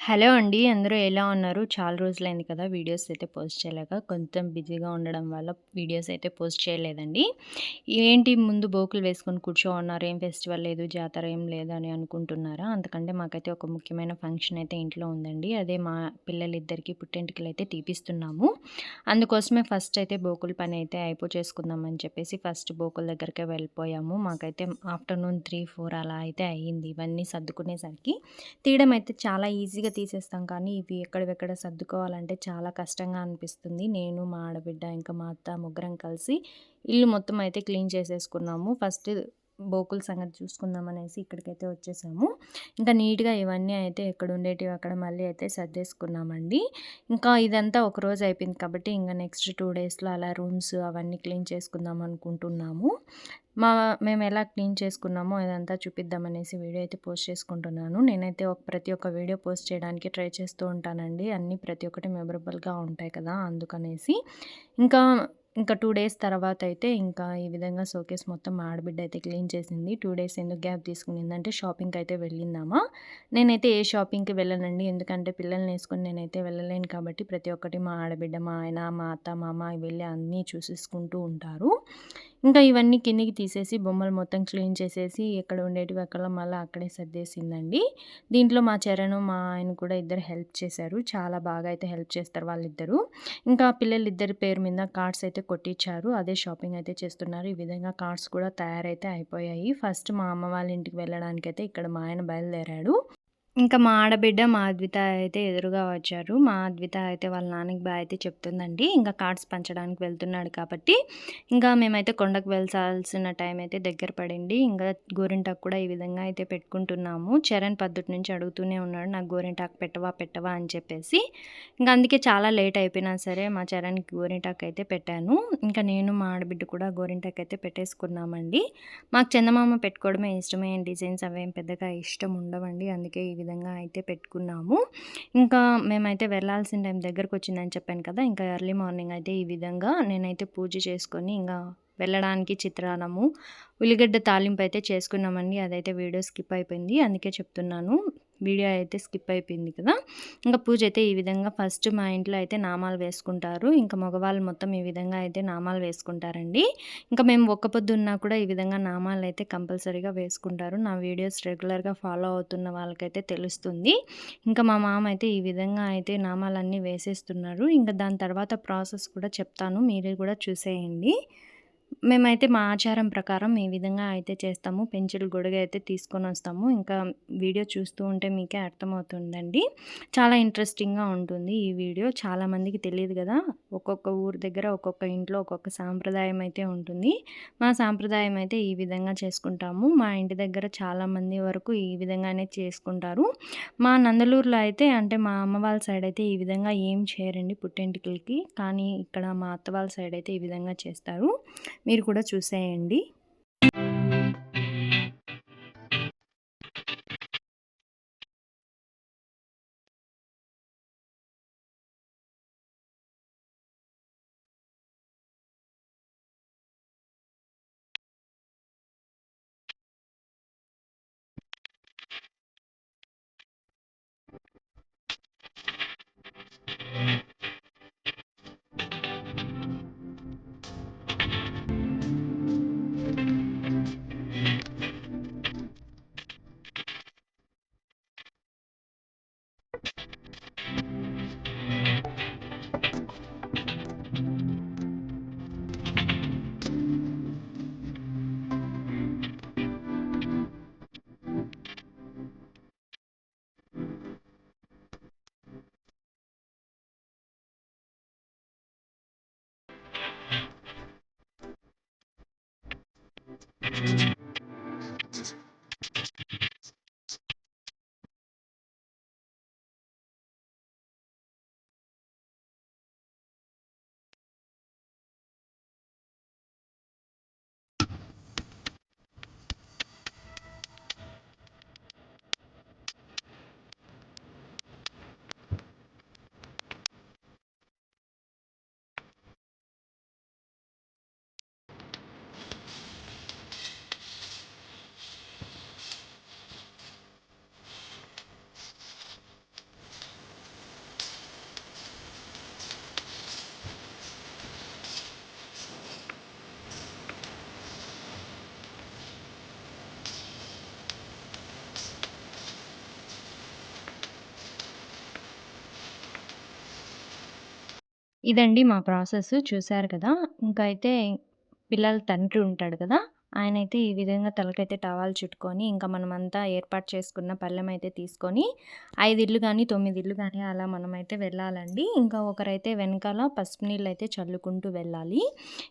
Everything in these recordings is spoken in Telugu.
హలో అండి. అందరూ ఎలా ఉన్నారు? చాలా రోజులైంది కదా! వీడియోస్ అయితే పోస్ట్ చేయలేక. కొంచెం బిజీగా ఉండడం వల్ల వీడియోస్ అయితే పోస్ట్ చేయలేదండి. ఏంటి ముందు బోకులు వేసుకొని కూర్చో ఉన్నారు. ఏం ఫెస్టివల్ లేదు, జాతర ఏం లేదు అని అనుకుంటున్నారా? అందుకంటే మాకైతే ఒక ముఖ్యమైన ఫంక్షన్ అయితే ఇంట్లో ఉందండి. అదే మా పిల్లలిద్దరికీ పుట్టెంటుకలు అయితే తీపిస్తున్నాము. అందుకోసమే ఫస్ట్ అయితే బోకుల పని అయితే అయిపో చేసుకుందామని చెప్పేసి ఫస్ట్ బోకుల దగ్గరికే వెళ్ళిపోయాము. మాకైతే ఆఫ్టర్‌నూన్ 3, 4 అలా అయితే అయ్యింది. ఇవన్నీ సర్దుకునేసరికి. తీయడం అయితే చాలా ఈజీగా తీసేస్తాం కానీ ఇవి ఎక్కడివెక్కడ సర్దుకోవాలంటే చాలా కష్టంగా అనిపిస్తుంది. నేను, మా ఆడబిడ్డ, ఇంకా మా అత్త ముగ్గురం కలిసి ఇల్లు మొత్తం అయితే క్లీన్ చేసేసుకున్నాము. ఫస్ట్ బోకుల సంగతి చూసుకుందాం అనేసి ఇక్కడికైతే వచ్చేసాము. ఇంకా నీట్‌గా ఇవన్నీ అయితే ఎక్కడ ఉండేటివి అక్కడ మళ్ళీ అయితే సర్దేసుకున్నామండి. ఇంకా ఇదంతా ఒక రోజు అయిపోయింది కాబట్టి ఇంకా నెక్స్ట్ టూ డేస్‌లో అలా రూమ్స్ అవన్నీ క్లీన్ చేసుకుందాం అనుకుంటున్నాము. మా మేము ఎలా క్లీన్ చేసుకున్నామో ఇదంతా చూపిద్దామనేసి వీడియో అయితే పోస్ట్ చేసుకుంటున్నాను. నేనైతే ఒక ప్రతి ఒక్క వీడియో పోస్ట్ చేయడానికి ట్రై చేస్తూ ఉంటానండి. అన్నీ ప్రతి ఒక్కటి మెమరబుల్‌గా ఉంటాయి కదా! అందుకనేసి. ఇంకా ఇంకా టూ డేస్ తర్వాత అయితే ఇంకా ఈ విధంగా షోకేస్ మొత్తం ఆడబిడ్డ అయితే క్లీన్ చేసింది. టూ డేస్ ఎందుకు గ్యాప్ తీసుకునిందంటే షాపింగ్‌కి అయితే వెళ్ళిందామా. నేనైతే ఏ షాపింగ్‌కి వెళ్ళనండి. ఎందుకంటే పిల్లల్ని వేసుకుని నేనైతే వెళ్ళలేను కాబట్టి ప్రతి ఒక్కటి మా ఆడబిడ్డ, మా ఆయన, మా అత్త, మామ వెళ్ళి అన్నీ చూసేసుకుంటూ ఉంటారు. ఇంకా ఇవన్నీ కిందికి తీసేసి బొమ్మలు మొత్తం క్లీన్ చేసేసి ఎక్కడ ఉండేటివి అక్కడ మళ్ళీ అక్కడే సర్దేసిందండి. దీంట్లో మా చరణ్, మా ఆయన కూడా ఇద్దరు హెల్ప్ చేశారు. చాలా బాగా అయితే హెల్ప్ చేస్తారు వాళ్ళిద్దరూ. ఇంకా పిల్లలిద్దరి పేరు మీద కార్డ్స్ అయితే కొట్టించారు అదే షాపింగ్ అయితే చేస్తున్నారు. ఈ విధంగా కార్డ్స్ కూడా తయారైతే అయిపోయాయి. ఫస్ట్ మా అమ్మ వాళ్ళ ఇంటికి వెళ్ళడానికైతే ఇక్కడ మా ఆయన బయలుదేరాడు. ఇంకా మా ఆడబిడ్డ, మా అద్విత అయితే ఎదురుగా వచ్చారు. మా అద్విత అయితే వాళ్ళ నాన్నకి బాయ్ అయితే చెప్తుందండి. ఇంకా కార్డ్స్ పంచడానికి వెళ్తున్నాడు కాబట్టి, ఇంకా మేమైతే కొండకు వెళ్ళాల్సిన టైం అయితే దగ్గర పడింది. ఇంకా గోరింటాకు కూడా ఈ విధంగా అయితే పెట్టుకుంటున్నాము. చరణ్ పద్ధతి నుంచి అడుగుతూనే ఉన్నాడు. నాకు గోరింటాకు పెట్టవా? పెట్టవా? అని చెప్పేసి. ఇంకా అందుకే చాలా లేట్ అయిపోయినా సరే మా చరణ్‌కి గోరింటాకు అయితే పెట్టాను. ఇంకా నేను, మా ఆడబిడ్డ కూడా గోరింటాకు అయితే పెట్టేసుకున్నామండి. మాకు చందమామ పెట్టుకోవడమే ఇష్టమే. డిజైన్స్ అవేం పెద్దగా ఇష్టం ఉండవండి. అందుకే ఈ విధంగా అయితే పెట్టుకున్నాము. ఇంకా మేమైతే వెళ్ళాల్సిన టైం దగ్గరకొచ్చిందని చెప్పాను కదా! ఇంకా ఎర్లీ మార్నింగ్ అయితే ఈ విధంగా నేనైతే పూజ చేసుకొని ఇంకా వెళ్ళడానికి చిత్రాన్నము, ఉల్లిగడ్డ తాలింపు అయితే చేసుకున్నామండి. అదైతే వీడియో స్కిప్ అయిపోయింది. అందుకే చెప్తున్నాను. వీడియో అయితే స్కిప్ అయిపోయింది కదా! ఇంకా పూజ అయితే ఈ విధంగా ఫస్ట్ మా ఇంట్లో అయితే నామాలు వేసుకుంటారు. ఇంకా మగవాళ్ళు మొత్తం ఈ విధంగా అయితే నామాలు వేసుకుంటారండి. ఇంకా మేము ఒక్క పొద్దున్నా కూడా ఈ విధంగా నామాలు అయితే కంపల్సరీగా వేసుకుంటారు. నా వీడియోస్ రెగ్యులర్‌గా ఫాలో అవుతున్న వాళ్ళకైతే తెలుస్తుంది. ఇంకా మా మామ అయితే ఈ విధంగా అయితే నామాలన్నీ వేసేస్తున్నారు. ఇంకా దాని తర్వాత ప్రాసెస్ కూడా చెప్తాను. మీరు కూడా చూసేయండి. మేమైతే మా ఆచారం ప్రకారం ఈ విధంగా అయితే చేస్తాము. పెంచులు గొడుగ అయితే తీసుకొని వస్తాము ఇంకా వీడియో చూస్తూ ఉంటే మీకే అర్థమవుతుందండి. చాలా ఇంట్రెస్టింగ్‌గా ఉంటుంది ఈ వీడియో. చాలామందికి తెలియదు కదా! ఒక్కొక్క ఊరు దగ్గర ఒక్కొక్క ఇంట్లో ఒక్కొక్క సాంప్రదాయం అయితే ఉంటుంది. మా సాంప్రదాయం అయితే ఈ విధంగా చేసుకుంటాము. మా ఇంటి దగ్గర చాలామంది వరకు ఈ విధంగానే చేసుకుంటారు. మా నందలూరులో అయితే అంటే మా అమ్మ వాళ్ళ సైడ్ అయితే ఈ విధంగా ఏం చేయరండి పుట్టింటికి కానీ ఇక్కడ మా అత్త వాళ్ళ సైడ్ అయితే ఈ విధంగా చేస్తారు. మీరు కూడా చూసేయండి. ఇదండి మా ప్రాసెస్ చూసారు కదా! ఇంకా అయితే పిల్లల తండ్రి ఉంటాడు కదా! ఆయనైతే ఈ విధంగా తలకైతే టవాల్ చుట్టుకొని, ఇంకా మనమంతా ఏర్పాటు చేసుకున్న పళ్ళెమైతే తీసుకొని 5 ఇళ్ళు గాని, 9 ఇళ్ళు అలా మనమైతే వెళ్ళాలండి. ఇంకా ఒకరైతే వెనకాల పసుపు నీళ్ళు అయితే చల్లుకుంటూ వెళ్ళాలి.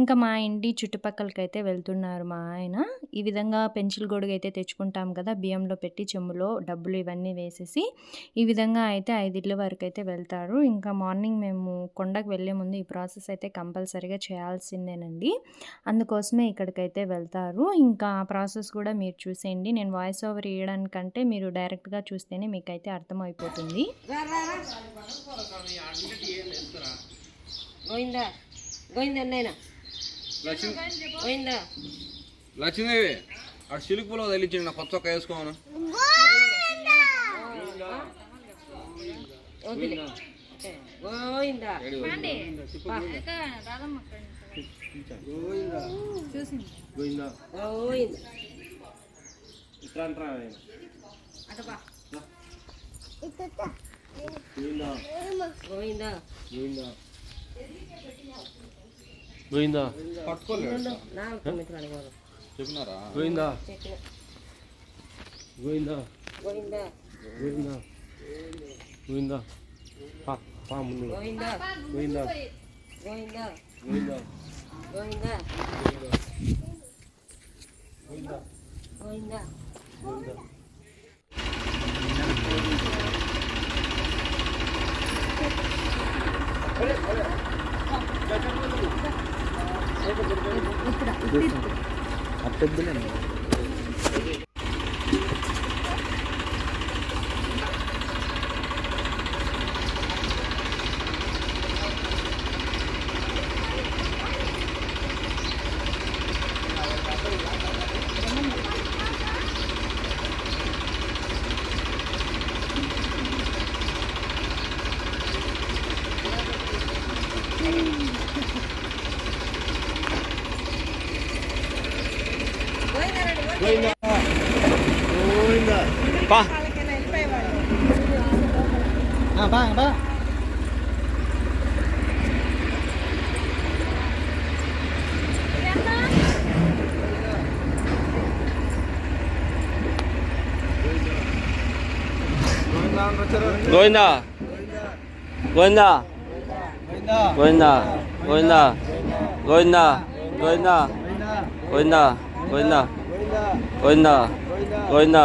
ఇంకా మా ఇంటి చుట్టుపక్కలకైతే వెళ్తున్నారు మా ఆయన. ఈ విధంగా పెంచులు గొడుగైతే తెచ్చుకుంటాం కదా! బియ్యంలో పెట్టి చెమ్ములో డబ్బులు ఇవన్నీ వేసేసి, ఈ విధంగా అయితే 5 ఇళ్ళ అయితే వెళ్తారు. ఇంకా మార్నింగ్ మేము కొండకు వెళ్ళే ముందు ఈ ప్రాసెస్ అయితే కంపల్సరీగా చేయాల్సిందేనండి. అందుకోసమే ఇక్కడికైతే వెళ్తారు. ఇంకా ఆ ప్రాసెస్ కూడా మీరు చూసేయండి. నేను వాయిస్ ఓవర్ ఇయ్యడానికంటే మీరు డైరెక్ట్‌గా చూస్తేనే మీకైతే అర్థమైపోతుంది. గోవిందా లక్ష్మీదేవి పూలో తగిలించండి నా కొత్త చూసింది గోయిందా ఇట్లా అంటారా ఆయన గోయిందా గోయిందా గోయిందా గోయిందా పట్టుకోలేదు చెప్పినారా గోయిందా గోయిందా గోయిందా గోయిందా గోయిందా పా ముందు గోయిందా గోయిందా గోయిందా గోయిందా கோவிந்தா. கோவிந்தா. அப்படி గోవిందా గోవిందా గోవిందా గోవిందా గోవిందా గోవిందా గోవిందా గోవిందా గోవిందా గోవిందా గోవిందా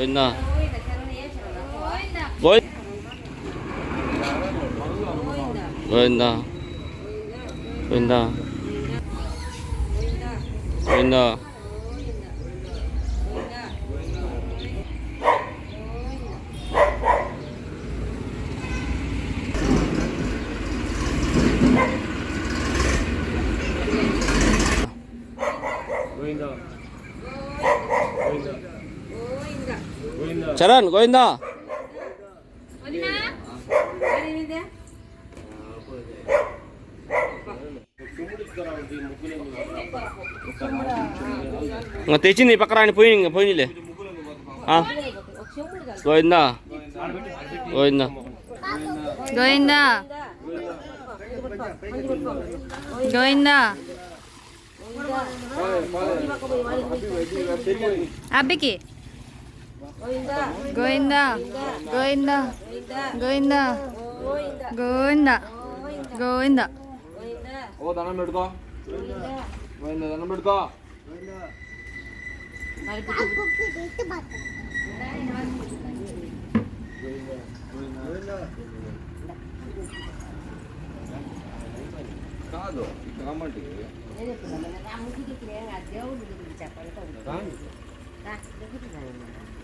闻哒，闻。闻哒，闻哒，闻哒。కిషన్ గోవిందా? తెచ్చింది పక్క రాని పోయి పోయిలే గోవిందా? గోవిందా? గోవిందా? గోవిందా? అబ్బికి. గోవిందా. గోవిందా. గోవిందా. గోవిందా. గోవిందా. ఓ దండం పెట్టుకో గోవిందా దండం పెట్టుకో కాదు కామంటే. చెప్పాలి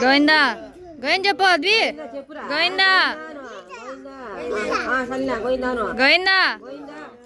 గోవిందా గోవింద చెప్పు అది గోవిందా గోవిందా. గోవిందా.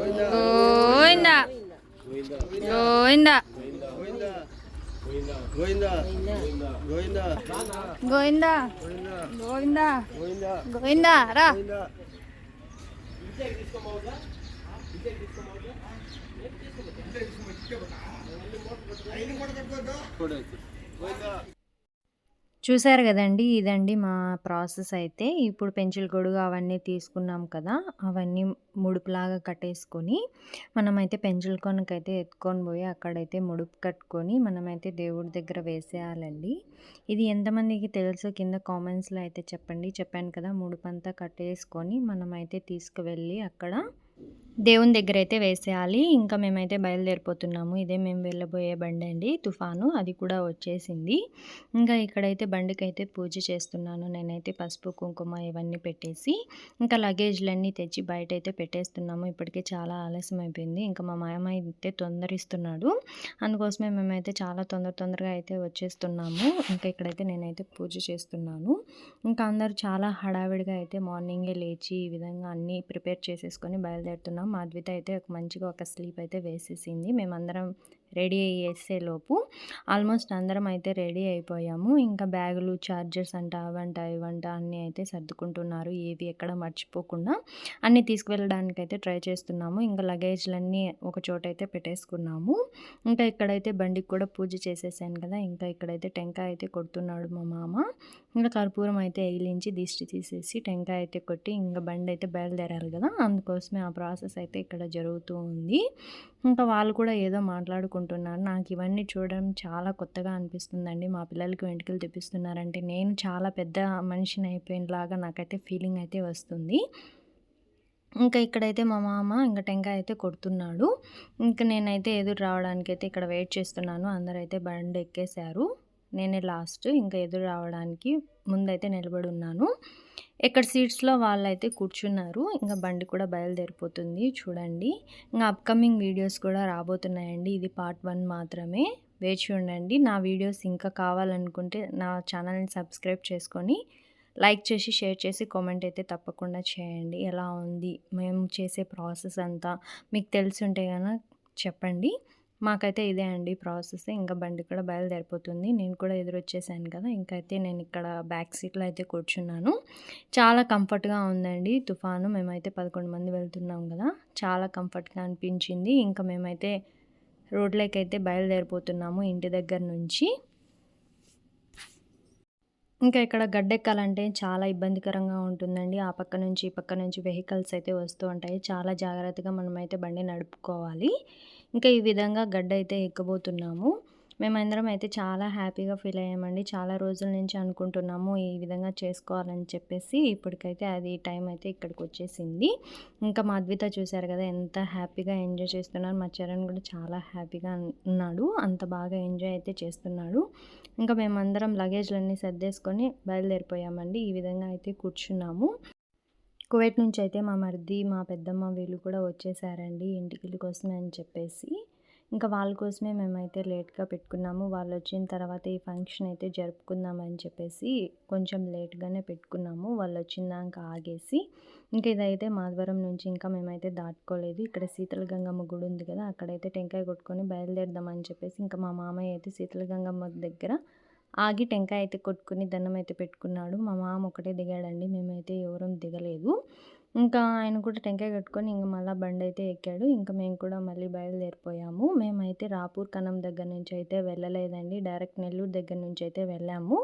గోవింది. గోవిందా. గోవిందా. గోవిందా. గోవిందా. గోవిందా. గోవిందా. రా. చూసారు కదండి! ఇదండి మా ప్రాసెస్ అయితే. ఇప్పుడు పెంచుల గొడుగు అవన్నీ తీసుకున్నాం కదా! అవన్నీ ముడుపులాగా కట్టేసుకొని మనమైతే పెంచుల కొనకైతే ఎత్తుకొని పోయి అక్కడైతే ముడుపు కట్టుకొని మనమైతే దేవుడి దగ్గర వేసేయాలండి. ఇది ఎంతమందికి తెలుసు కింద కామెంట్స్లో అయితే చెప్పండి. చెప్పాను కదా! ముడుపు అంతా కట్టేసుకొని మనమైతే తీసుకువెళ్ళి అక్కడ దేవుని దగ్గర అయితే వేసేయాలి. ఇంకా మేమైతే బయలుదేరిపోతున్నాము. ఇదే మేము వెళ్ళబోయే బండి అండి. తుఫాను. అది కూడా వచ్చేసింది. ఇంకా ఇక్కడైతే బండికి అయితే పూజ చేస్తున్నాను. నేనైతే పసుపు కుంకుమ ఇవన్నీ పెట్టేసి ఇంకా లగేజ్లన్నీ తెచ్చి బయట అయితే పెట్టేస్తున్నాము. ఇప్పటికే చాలా ఆలస్యం అయిపోయింది ఇంకా మా మామ అయితే తొందరిస్తున్నాడు. అందుకోసమే మేమైతే చాలా తొందర తొందరగా అయితే వచ్చేస్తున్నాము. ఇంకా ఇక్కడైతే నేనైతే పూజ చేస్తున్నాను. ఇంకా అందరూ చాలా హడావిడిగా అయితే మార్నింగే లేచి ఈ విధంగా అన్నీ ప్రిపేర్ చేసేసుకొని బయలుదేరుతున్నాం మాధవిత అయితే ఒక మంచిగా ఒక స్లీప్ అయితే వేసేసింది. మేమందరం రెడీ అయ్యేసేలోపు ఆల్మోస్ట్ అందరం అయితే రెడీ అయిపోయాము. ఇంకా బ్యాగులు చార్జర్స్ అంట అవంట ఇవంట అన్నీ అయితే సర్దుకుంటున్నారు. ఏవి ఎక్కడ మర్చిపోకుండా అన్నీ తీసుకువెళ్ళడానికి అయితే ట్రై చేస్తున్నాము. ఇంకా లగేజ్లన్నీ ఒక చోట అయితే పెట్టేసుకున్నాము. ఇంకా ఇక్కడైతే బండికి కూడా పూజ చేసేసాను కదా ఇంకా ఇక్కడైతే టెంకాయ అయితే కొడుతున్నాడు మా మామ. ఇంకా కర్పూరం అయితే ఎగిలించి దిష్టి తీసేసి టెంకాయ అయితే కొట్టి ఇంకా బండి అయితే బయలుదేరాలి కదా అందుకోసమే ఆ ప్రాసెస్ అయితే ఇక్కడ జరుగుతూ ఉంది. ఇంకా వాళ్ళు కూడా ఏదో మాట్లాడుకుంటున్నారు. నాకు ఇవన్నీ చూడడం చాలా కొత్తగా అనిపిస్తుందండి. మా పిల్లలకి వెంట్రుకలు తెప్పిస్తున్నారంటే నేను చాలా పెద్ద మనిషిని అయిపోయినలాగా నాకైతే ఫీలింగ్ అయితే వస్తుంది. ఇంకా ఇక్కడైతే మా మామ ఇంకా టెంకాయ అయితే కొడుతున్నాడు. ఇంకా నేనైతే ఎదురు రావడానికి అయితే ఇక్కడ వెయిట్ చేస్తున్నాను. అందరైతే బండి ఎక్కేశారు. నేనే లాస్ట్ ఇంకా ఎదురు రావడానికి ముందైతే నిలబడి ఉన్నాను. ఎక్కడ సీట్స్లో వాళ్ళైతే కూర్చున్నారు. ఇంకా బండి కూడా బయలుదేరిపోతుంది. చూడండి. ఇంకా అప్కమింగ్ వీడియోస్ కూడా రాబోతున్నాయండి. ఇది పార్ట్ వన్ మాత్రమే. వేచి ఉండండి నా వీడియోస్ ఇంకా కావాలనుకుంటే నా ఛానల్ని సబ్స్క్రైబ్ చేసుకొని లైక్ చేసి షేర్ చేసి కామెంట్ అయితే తప్పకుండా చేయండి. ఎలా ఉంది? మేము చేసే ప్రాసెస్ అంతా మీకు తెలిసి ఉంటే కనుక చెప్పండి. మాకైతే ఇదే అండి ప్రాసెస్. ఇంకా బండి కూడా బయలుదేరిపోతుంది. నేను కూడా ఎదురొచ్చేసాను కదా! ఇంకైతే నేను ఇక్కడ బ్యాక్ సీట్‌లో అయితే కూర్చున్నాను. చాలా కంఫర్ట్‌గా ఉందండి తుఫాను. మేమైతే 11 మంది వెళ్తున్నాం కదా చాలా కంఫర్ట్‌గా అనిపించింది. ఇంకా మేమైతే రోడ్‌లోకైతే బయలుదేరిపోతున్నాము ఇంటి దగ్గర నుంచి. ఇంకా ఇక్కడ గడ్డెక్కాలంటే చాలా ఇబ్బందికరంగా ఉంటుందండి. ఆ పక్క నుంచి, ఈ పక్క నుంచి వెహికల్స్ అయితే వస్తూ ఉంటాయి. చాలా జాగ్రత్తగా మనమైతే బండి నడుపుకోవాలి. ఇంకా ఈ విధంగా గడ్డ అయితే ఎక్కబోతున్నాము. మేమందరం అయితే చాలా హ్యాపీగా ఫీల్ అయ్యామండి. చాలా రోజుల నుంచి అనుకుంటున్నాము ఈ విధంగా చేసుకోవాలని చెప్పేసి. ఇప్పటికైతే అది టైం అయితే ఇక్కడికి వచ్చేసింది ఇంకా మా అద్విత చూసారు కదా! ఎంత హ్యాపీగా ఎంజాయ్ చేస్తున్నారు. మా చరణ్ కూడా చాలా హ్యాపీగా ఉన్నాడు. అంత బాగా ఎంజాయ్ అయితే చేస్తున్నాడు. ఇంకా మేమందరం లగేజ్‌లన్నీ సర్దేసుకొని బయలుదేరిపోయామండి. ఈ విధంగా అయితే కూర్చున్నాము. కువైట్ నుంచి అయితే మా మరిది, మా పెద్దమ్మ వీళ్ళు కూడా వచ్చేసారండి ఇంటికి కోసమే అని చెప్పేసి. ఇంకా వాళ్ళ కోసమే మేమైతే లేట్‌గా పెట్టుకున్నాము. వాళ్ళు వచ్చిన తర్వాత ఈ ఫంక్షన్ అయితే జరుపుకుందాం అని చెప్పేసి కొంచెం లేట్‌గానే పెట్టుకున్నాము. వాళ్ళు వచ్చిందాక ఆగేసి. ఇంకా ఇదైతే మాధవరం నుంచి ఇంకా మేమైతే దాటుకోలేదు. ఇక్కడ శీతల గంగమ్మ గుడి ఉంది కదా! అక్కడైతే టెంకాయ కొట్టుకొని బయలుదేరుదాం అని చెప్పేసి ఇంకా మా మామయ్య అయితే శీతల గంగమ్మ దగ్గర ఆగి టెంకాయ అయితే కొట్టుకుని దండం అయితే పెట్టుకున్నాడు. మా మామ ఒకటే దిగాడండి. మేమైతే ఎవరం దిగలేదు. ఇంకా ఆయన కూడా టెంకాయ కట్టుకొని ఇంక బండి అయితే ఎక్కాడు. ఇంకా మేము కూడా మళ్ళీ బయలుదేరిపోయాము. మేమైతే రాపూర్ కనం దగ్గర నుంచి అయితే వెళ్ళలేదండి. డైరెక్ట్ నెల్లూరు దగ్గర నుంచి అయితే వెళ్ళాము.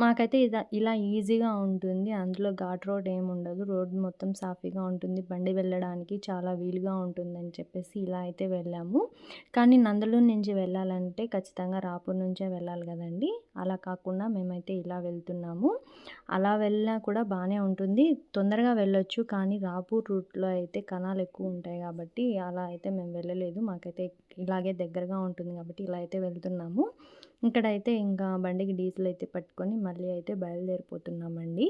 మాకైతే ఇద ఇలా ఈజీగా ఉంటుంది. అందులో ఘాట్ రోడ్ ఏమి ఉండదు. రోడ్ మొత్తం సాఫీగా ఉంటుంది. బండి వెళ్ళడానికి చాలా వీలుగా ఉంటుందని చెప్పేసి ఇలా అయితే వెళ్ళాము. కానీ నందలూరు నుంచి వెళ్ళాలంటే ఖచ్చితంగా రాపూర్ నుంచే వెళ్ళాలి కదండీ! అలా కాకుండా మేమైతే ఇలా వెళ్తున్నాము. అలా వెళ్ళినా కూడా బాగానే ఉంటుంది. తొందరగా వెళ్ళొచ్చు. కానీ రాపూర్ రూట్‌లో అయితే కణాలు ఎక్కువ ఉంటాయి కాబట్టి అలా అయితే మేము వెళ్ళలేదు. మాకైతే ఇలాగే దగ్గరగా ఉంటుంది కాబట్టి ఇలా అయితే వెళ్తున్నాము. ఇక్కడైతే ఇంకా బండికి డీజిల్ అయితే పట్టుకొని మళ్ళీ అయితే బయలుదేరిపోతున్నామండి.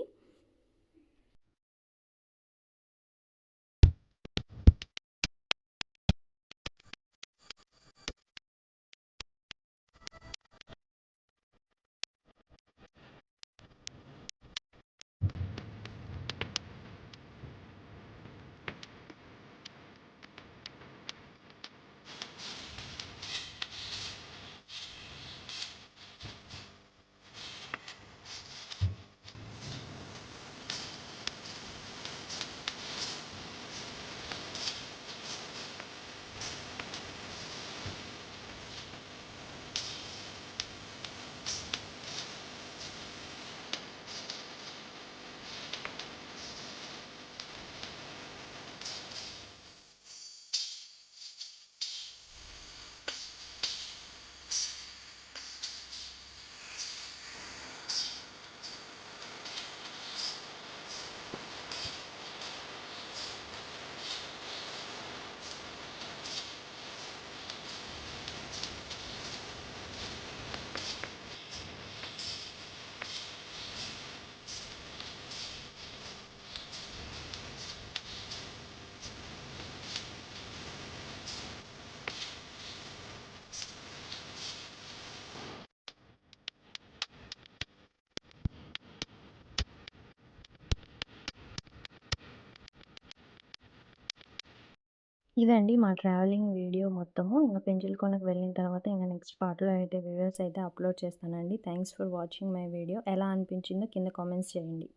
ఇదండి మా ట్రావెలింగ్ వీడియో మొత్తము. ఇంకా పెంచలకోనకి వెళ్ళిన తర్వాత ఇంక నెక్స్ట్ పార్ట్‌లో అయితే వీడియోస్ అయితే అప్‌లోడ్ చేస్తానండి. Thanks for watching my video. ఎలా అనిపించిందో కింద కామెంట్స్ చేయండి.